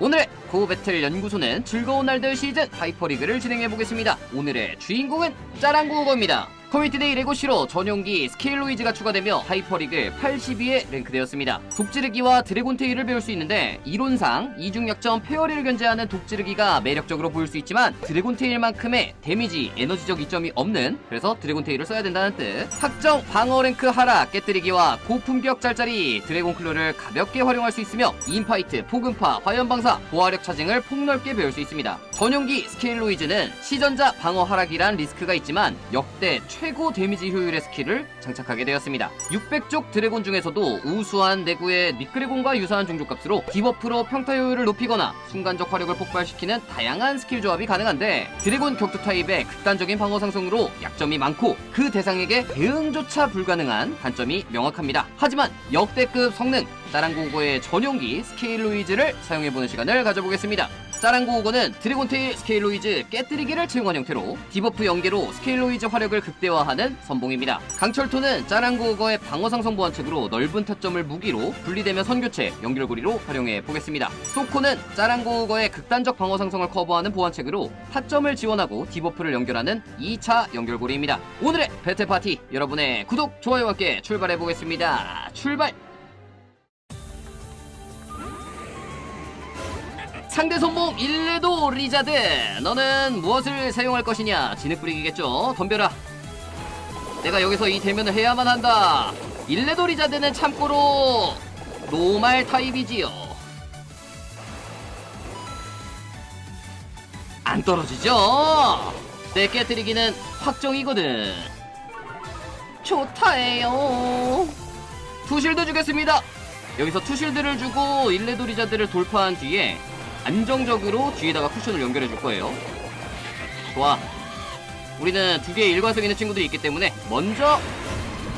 오늘의 고 배틀 연구소는 즐거운 날들 시즌 하이퍼리그를 진행해 보겠습니다. 오늘의 주인공은 짜랑구우거입니다. 커뮤니티데이 레고시로 전용기 스케일로이즈가 추가되며 하이퍼리그 82에 랭크되었습니다. 독지르기와 드래곤테일을 배울 수 있는데 이론상 이중 약점 페어리를 견제하는 독지르기가 매력적으로 보일 수 있지만 드래곤테일만큼의 데미지 에너지적 이점이 없는 그래서 드래곤테일을 써야 된다는 뜻. 확정 방어 랭크 하락 깨뜨리기와 고품격 짤짤이 드래곤클로를 가볍게 활용할 수 있으며 인파이트, 폭음파, 화염방사, 보화력 차징을 폭넓게 배울 수 있습니다. 전용기 스케일로이즈는 시전자 방어 하락이란 리스크가 있지만 역대 최고 데미지 효율의 스킬을 장착하게 되었습니다. 600쪽 드래곤 중에서도 우수한 내구의 니크레곤과 유사한 종족값으로 디버프로 평타 효율을 높이거나 순간적 화력을 폭발시키는 다양한 스킬 조합이 가능한데 드래곤 격투 타입의 극단적인 방어 상승으로 약점이 많고 그 대상에게 대응조차 불가능한 단점이 명확합니다. 하지만 역대급 성능 짜랑구우거의 전용기 스케일로이즈를 사용해보는 시간을 가져보겠습니다. 짜랑구우거는 드래곤테일 스케일로이즈 깨뜨리기를 채용한 형태로 디버프 연계로 스케일로이즈 화력을 극대화하는 선봉입니다. 강철토는 짜랑구우거의 방어상성 보완책으로 넓은 타점을 무기로 분리되면 선교체, 연결고리로 활용해 보겠습니다. 소코는 짜랑구우거의 극단적 방어 상성을 커버하는 보완책으로 타점을 지원하고 디버프를 연결하는 2차 연결고리입니다. 오늘의 배틀 파티 여러분의 구독, 좋아요와 함께 출발해 보겠습니다. 출발! 상대 손목 일레도 리자드. 너는 무엇을 사용할 것이냐? 진흙 뿌리기겠죠? 덤벼라. 내가 여기서 이 대면을 해야만 한다. 일레도 리자드는 참고로 노말 타입이지요. 안 떨어지죠? 내 깨뜨리기는 확정이거든. 좋다에요. 투실드 주겠습니다. 여기서 투실드를 주고 일레도 리자드를 돌파한 뒤에 안정적으로 뒤에다가 쿠션을 연결해 줄 거예요. 좋아. 우리는 두 개의 일관성 있는 친구들이 있기 때문에 먼저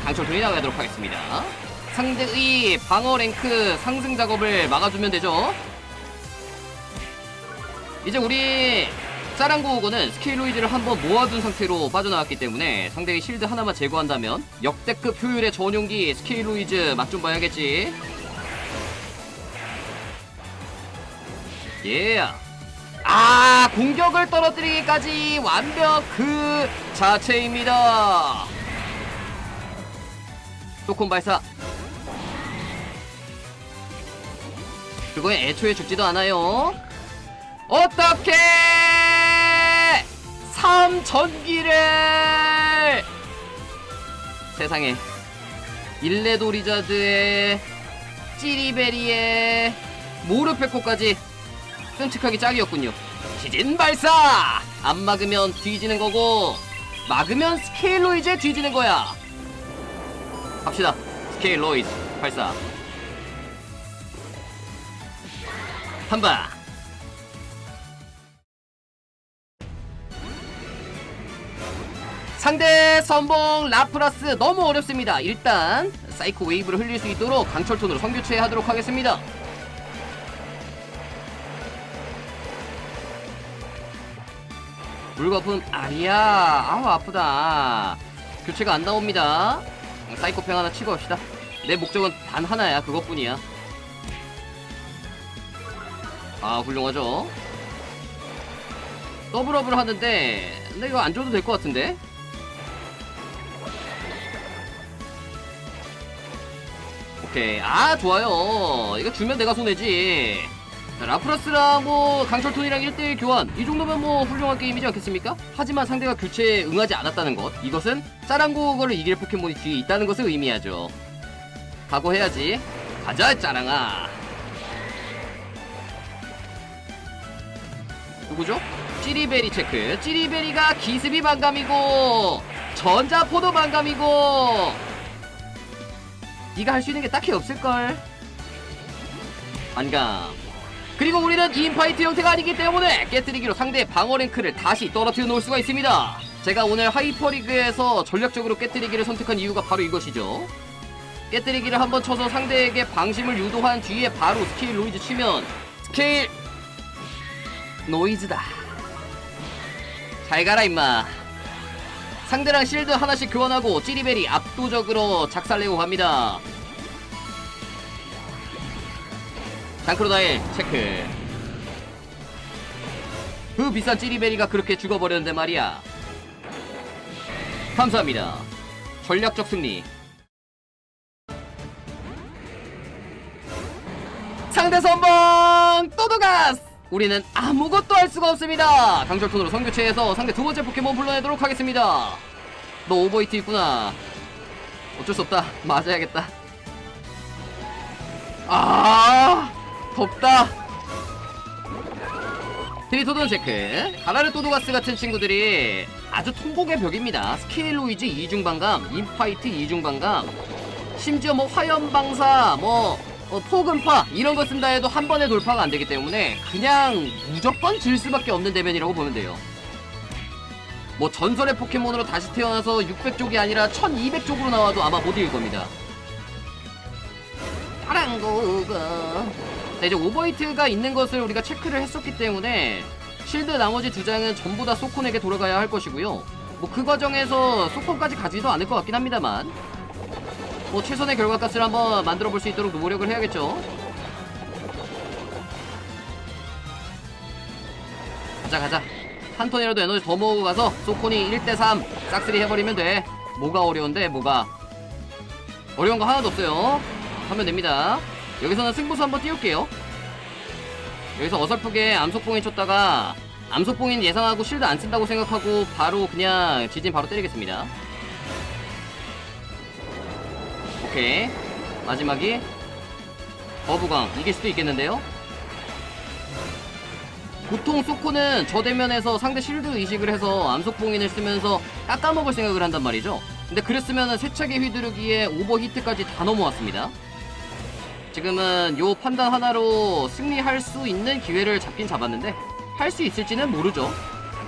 강철톤이 나가도록 하겠습니다. 상대의 방어 랭크 상승 작업을 막아주면 되죠. 이제 우리 짜랑고우고는 스케일로이드를 한번 모아둔 상태로 빠져나왔기 때문에 상대의 실드 하나만 제거한다면 역대급 효율의 전용기 스케일로이즈 맛 좀 봐야겠지. 예. 아, 공격을 떨어뜨리기까지 완벽 그 자체입니다. 또콘 발사. 그거에 애초에 죽지도 않아요. 어떻게 삼전기를 세상에 일레도 리자드의 찌리베리의 모르페코까지 끔찍하게 짝이었군요. 시진 발사! 안 막으면 뒤지는 거고, 막으면 스케일로이즈에 뒤지는 거야. 갑시다. 스케일로이즈 발사. 한 방. 상대 선봉 라프라스 너무 어렵습니다. 일단 사이코 웨이브를 흘릴 수 있도록 강철톤으로 성교체 하도록 하겠습니다. 물거품 아니야. 아우 아프다. 교체가 안 나옵니다. 사이코팽 하나 치고 갑시다. 내 목적은 단 하나야. 그것뿐이야. 아 훌륭하죠? 더블업을 하는데 근데 이거 안 줘도 될 것 같은데? 오케이. 아 좋아요. 이거 주면 내가 손해지 자, 라프라스랑 뭐 강철톤이랑 1대1 교환. 이 정도면 뭐 훌륭한 게임이지 않겠습니까? 하지만 상대가 교체에 응하지 않았다는 것. 이것은 짜랑고거를 이길 포켓몬이 뒤에 있다는 것을 의미하죠. 각오해야지. 가자 짜랑아. 누구죠? 찌리베리 체크. 찌리베리가 기습이 반감이고 전자포도 반감이고 네가 할 수 있는 게 딱히 없을걸. 반감 그리고 우리는 인파이트 형태가 아니기 때문에 깨뜨리기로 상대의 방어 랭크를 다시 떨어뜨려 놓을 수가 있습니다. 제가 오늘 하이퍼리그에서 전략적으로 깨뜨리기를 선택한 이유가 바로 이것이죠. 깨뜨리기를 한번 쳐서 상대에게 방심을 유도한 뒤에 바로 스케일 로이즈 치면 스케일 노이즈다. 잘 가라 임마. 상대랑 실드 하나씩 교환하고 찌리베리 압도적으로 작살내고 갑니다. 장크로다일 체크 그 비싼 찌리베리가 그렇게 죽어버렸는데 말이야. 감사합니다. 전략적 승리. 상대 선봉 또도가스! 우리는 아무것도 할 수가 없습니다. 강철톤으로 성교체해서 상대 두 번째 포켓몬 불러내도록 하겠습니다. 너 오버히트 있구나. 어쩔 수 없다. 맞아야겠다. 아, 덥다. 트리토돈 체크. 가라르 또도가스 같은 친구들이 아주 통곡의 벽입니다. 스케일로이즈 이중반감, 인파이트 이중반감, 심지어 뭐 화염방사, 뭐 어, 폭음파 이런 거 쓴다 해도 한 번에 돌파가 안 되기 때문에 그냥 무조건 질 수밖에 없는 대면이라고 보면 돼요. 뭐 전설의 포켓몬으로 다시 태어나서 600쪽이 아니라 1200쪽으로 나와도 아마 못 이길 겁니다. 파랑고가 자, 이제 오버히트가 있는 것을 우리가 체크를 했었기 때문에 실드 나머지 두 장은 전부 다 소콘에게 돌아가야 할 것이고요. 뭐 그 과정에서 소콘까지 가지도 않을 것 같긴 합니다만 뭐 최선의 결과값을 한번 만들어 볼 수 있도록 노력을 해야겠죠. 가자 가자. 한 톤이라도 에너지 더 모으고 가서 소콘이 1대3 싹쓸이 해버리면 돼. 뭐가 어려운데 뭐가 어려운 거 하나도 없어요. 하면 됩니다. 여기서는 승부수 한번 띄울게요. 여기서 어설프게 암속봉인 쳤다가 암속봉인 예상하고 실드 안 쓴다고 생각하고 바로 그냥 지진 바로 때리겠습니다. 오케이. 마지막이 거부강 이길 수도 있겠는데요? 보통 소코는 저 대면에서 상대 실드 의식을 해서 암속봉인을 쓰면서 깎아먹을 생각을 한단 말이죠. 근데 그랬으면 세차게 휘두르기에 오버히트까지 다 넘어왔습니다. 지금은 요 판단 하나로 승리할 수 있는 기회를 잡긴 잡았는데 할 수 있을지는 모르죠.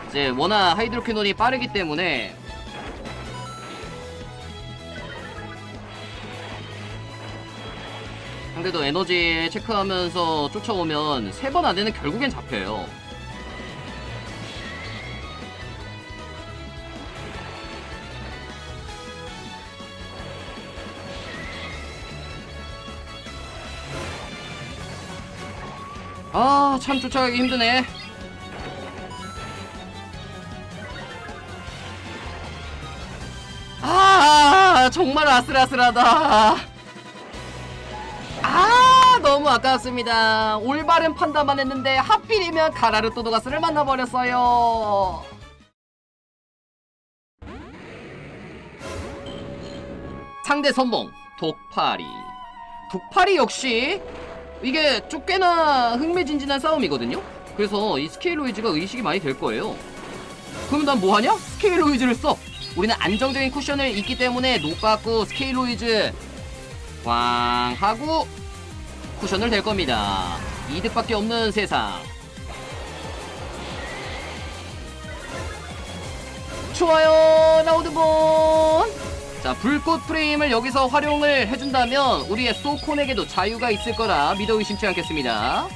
이제 워낙 하이드로 캐논이 빠르기 때문에 상대도 에너지 체크하면서 쫓아오면 세 번 안에는 결국엔 잡혀요. 아, 참 쫓아가기 힘드네. 아, 정말 아슬아슬하다. 아, 너무 아깝습니다. 올바른 판단만 했는데 하필이면 가라르 또도가스를 만나버렸어요. 상대 선봉 독파리. 독파리 역시 이게 좀 꽤나 흥미진진한 싸움이거든요. 그래서 이 스케일로이즈가 의식이 많이 될 거예요. 그럼 난 뭐하냐? 스케일로이즈를 써. 우리는 안정적인 쿠션을 있기 때문에 녹받고 스케일로이즈 왕 하고 쿠션을 댈 겁니다. 이득밖에 없는 세상. 좋아요, 라우드본. 자, 불꽃 프레임을 여기서 활용을 해준다면 우리의 소콘에게도 자유가 있을 거라 믿어 의심치 않겠습니다.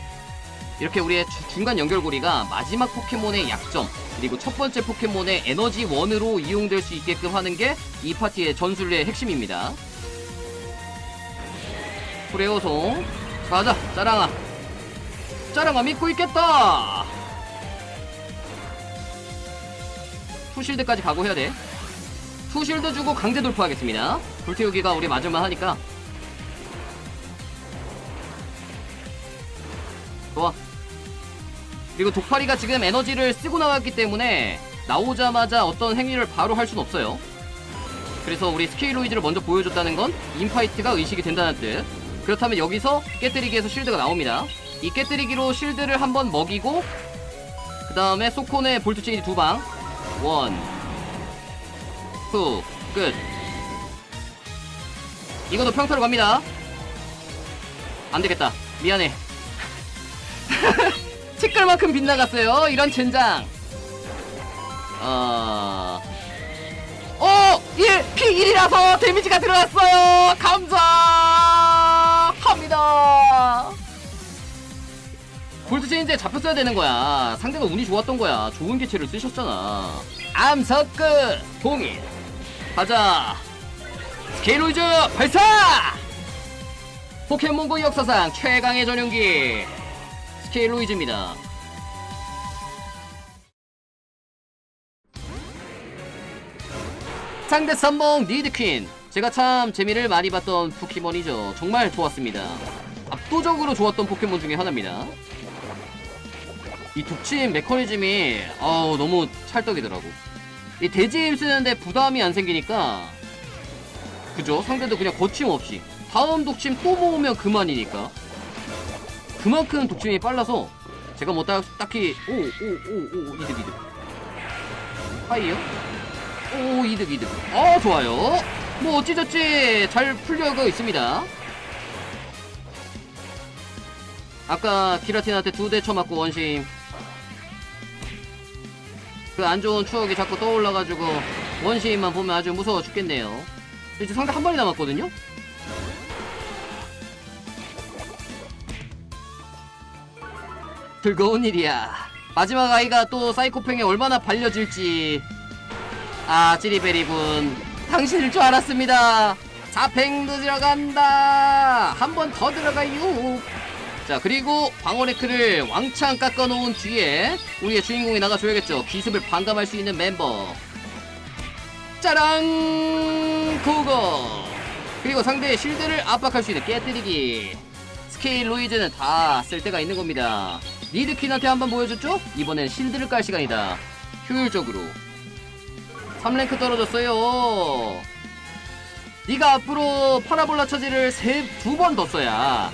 이렇게 우리의 주- 중간 연결고리가 마지막 포켓몬의 약점 그리고 첫 번째 포켓몬의 에너지 원으로 이용될 수 있게끔 하는 게 이 파티의 전술의 핵심입니다. 프레오송 가자 짜랑아 짜랑아 믿고 있겠다 투실드까지 가고 해야 돼 투실드 주고 강제 돌파하겠습니다. 불태우기가 우리 맞을만 하니까. 좋아. 그리고 독파리가 지금 에너지를 쓰고 나왔기 때문에 나오자마자 어떤 행위를 바로 할 순 없어요. 그래서 우리 스케일로이즈를 먼저 보여줬다는 건 인파이트가 의식이 된다는 뜻. 그렇다면 여기서 깨뜨리기에서 실드가 나옵니다. 이 깨뜨리기로 실드를 한번 먹이고 그 다음에 소콘의 볼트 체인지 두 방. 원, 투, 끝 이것도 평타로 갑니다 안 되겠다 미안해 티끌만큼 빗나갔어요 이런 젠장 어... 어! 1! P1이라서 데미지가 들어갔어요! 감사합니다! 볼트 체인지에 잡혔어야 되는 거야. 상대가 운이 좋았던 거야. 좋은 개체를 쓰셨잖아. 암석끝! 동일! 가자. 스케이로이즈 발사! 포켓몬고 역사상 최강의 전용기 스케이로이즈입니다. 상대 선봉 니드퀸. 제가 참 재미를 많이 봤던 포켓몬이죠. 정말 좋았습니다. 압도적으로 좋았던 포켓몬 중에 하나입니다. 이 독침 메커니즘이 어우 너무 찰떡이더라고. 이 대지 힘 쓰는데 부담이 안 생기니까 그죠? 상대도 그냥 거침없이. 다음 독침 또 모으면 그만이니까. 그만큼 독침이 빨라서 제가 뭐 딱, 딱히 오 오 오 오 이득 이득. 하이요? 오 이득 이득. 어 좋아요. 뭐 어찌저찌 잘 풀려가 있습니다. 아까 기라틴한테 두 대 쳐맞고 원심 그 안 좋은 추억이 자꾸 떠올라가지고 원심만 보면 아주 무서워 죽겠네요. 이제 상대 한 발이 남았거든요? 즐거운 일이야. 마지막 아이가 또 사이코팽에 얼마나 발려질지. 아 찌리베리군. 당신일 줄 알았습니다. 자팽도 들어간다. 한 번 더 들어가요 자 그리고 방어레크를 왕창 깎아놓은 뒤에 우리의 주인공이 나가줘야겠죠. 기습을 반감할 수 있는 멤버. 짜랑 고고 그리고 상대의 실드를 압박할 수 있는 깨뜨리기. 스케일 로이즈는 다쓸 데가 있는 겁니다. 리드퀸한테 한번 보여줬죠? 이번엔 실드를 깔 시간이다. 효율적으로. 3랭크 떨어졌어요. 네가 앞으로 파라볼라 처지를 두번 더 써야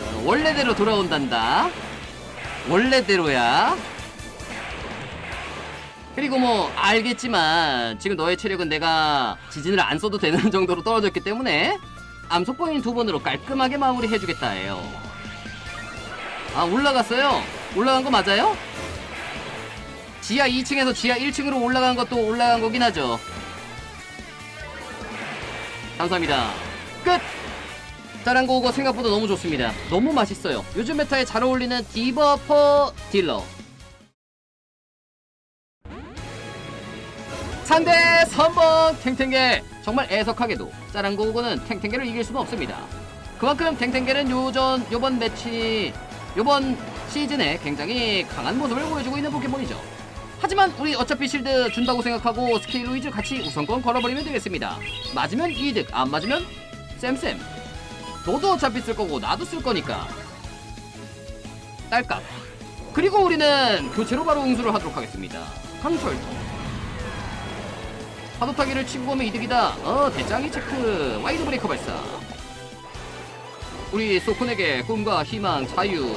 어, 원래대로 돌아온단다. 원래대로야. 그리고 뭐 알겠지만 지금 너의 체력은 내가 지진을 안 써도 되는 정도로 떨어졌기 때문에 암속포인 두 번으로 깔끔하게 마무리 해주겠다 해요 아 올라갔어요? 올라간 거 맞아요? 지하 2층에서 지하 1층으로 올라간 것도 올라간 거긴 하죠. 감사합니다. 끝! 짜란고 오거 생각보다 너무 좋습니다. 너무 맛있어요. 요즘 메타에 잘 어울리는 디버퍼 딜러. 상대 3번 탱탱게 정말 애석하게도 짜란고 오거는 탱탱게를 이길 수는 없습니다. 그만큼 탱탱게는 요전 요번 매치 요번 시즌에 굉장히 강한 모습을 보여주고 있는 포켓몬이죠. 하지만 우리 어차피 실드 준다고 생각하고 스케일 루이즈 같이 우선권 걸어버리면 되겠습니다. 맞으면 이득 안 맞으면 쌤쌤 너도 어차피 쓸 거고 나도 쓸 거니까. 딸깍. 그리고 우리는 교체로 바로 응수를 하도록 하겠습니다. 강철통 파도타기를 치고 보면 이득이다. 어 대짱이 체크. 와이드 브레이커 발사. 우리 소콘에게 꿈과 희망 자유.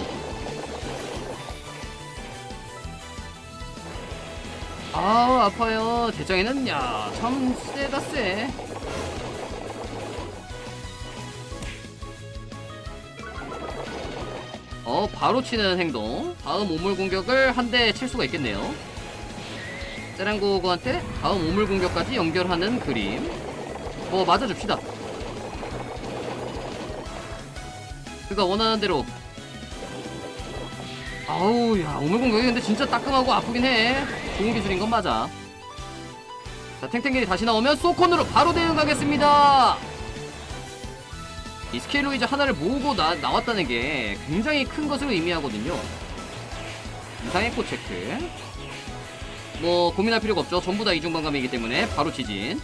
아우 아파요. 대장에는 야참 세다 세 어, 바로 치는 행동. 다음 오물 공격을 한 대 칠 수가 있겠네요. 짜랑고고한테 다음 오물 공격까지 연결하는 그림. 뭐, 맞아줍시다. 그가 원하는 대로. 아우, 야, 오물 공격이 근데 진짜 따끔하고 아프긴 해. 좋은 기술인 건 맞아. 자, 탱탱길이 다시 나오면 소콘으로 바로 대응 가겠습니다. 이 스케일로이즈 하나를 모으고 나, 나왔다는 게 굉장히 큰 것으로 의미하거든요. 이상의 꽃 체크. 뭐 고민할 필요가 없죠. 전부 다 이중반감이기 때문에 바로 지진.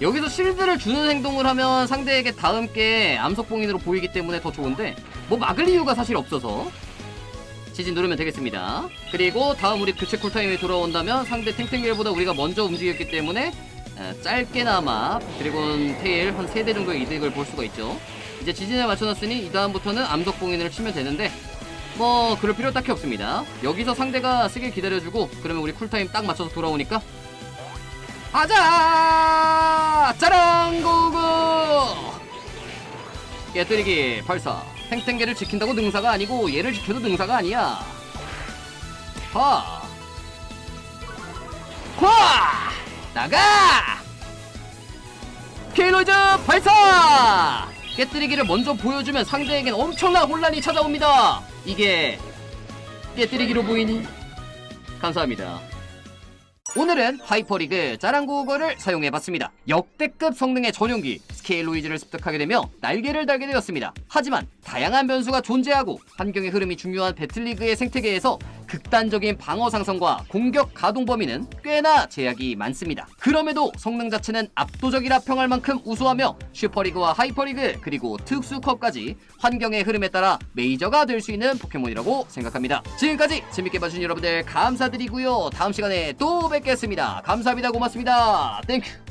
여기서 실드를 주는 행동을 하면 상대에게 다음 게 암석봉인으로 보이기 때문에 더 좋은데 뭐 막을 이유가 사실 없어서 지진 누르면 되겠습니다. 그리고 다음 우리 교체 쿨타임이 돌아온다면 상대 탱탱길보다 우리가 먼저 움직였기 때문에 에, 짧게나마 드래곤 테일 한 3대 정도의 이득을 볼 수가 있죠. 이제 지진에 맞춰놨으니 이 다음부터는 암석봉인을 치면 되는데 뭐 그럴 필요 딱히 없습니다. 여기서 상대가 쓰길 기다려주고 그러면 우리 쿨타임 딱 맞춰서 돌아오니까 가자! 짜랑 고고! 깨뜨리기 발사 탱탱개를 지킨다고 능사가 아니고 얘를 지켜도 능사가 아니야 하! 화! 나가! 케이노이즈 발사! 깨뜨리기를 먼저 보여주면 상대에겐 엄청난 혼란이 찾아옵니다. 이게 깨뜨리기로 보이니? 감사합니다. 오늘은 하이퍼리그 짜랑구거를 사용해봤습니다. 역대급 성능의 전용기 스케일로이즈를 습득하게 되며 날개를 달게 되었습니다. 하지만 다양한 변수가 존재하고 환경의 흐름이 중요한 배틀리그의 생태계에서 극단적인 방어 상성과 공격 가동 범위는 꽤나 제약이 많습니다. 그럼에도 성능 자체는 압도적이라 평할 만큼 우수하며 슈퍼리그와 하이퍼리그 그리고 특수컵까지 환경의 흐름에 따라 메이저가 될 수 있는 포켓몬이라고 생각합니다. 지금까지 재밌게 봐주신 여러분들 감사드리고요. 다음 시간에 또 뵙겠습니다. 감사합니다. 고맙습니다. 땡큐.